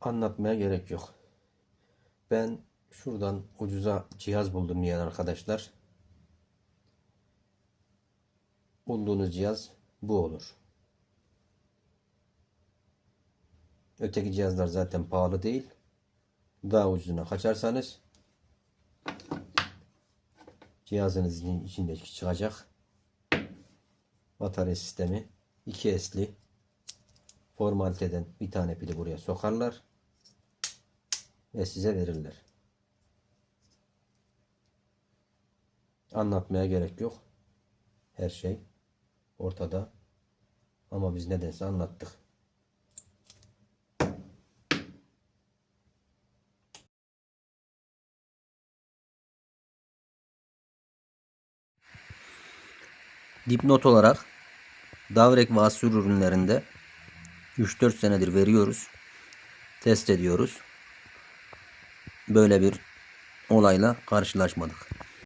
anlatmaya gerek yok. Ben şuradan ucuza cihaz buldum diyen arkadaşlar. Bulduğunuz cihaz bu olur. Öteki cihazlar zaten pahalı değil. Daha ucuzuna kaçarsanız cihazınızın içindeki çıkacak batarya sistemi 2S'li formaliteden bir tane pili buraya sokarlar ve size verirler. Anlatmaya gerek yok. Her şey ortada. Ama biz nedense anlattık. Dipnot olarak Davrek ve Asur ürünlerinde 3-4 senedir veriyoruz. Test ediyoruz. Böyle bir olayla karşılaşmadık.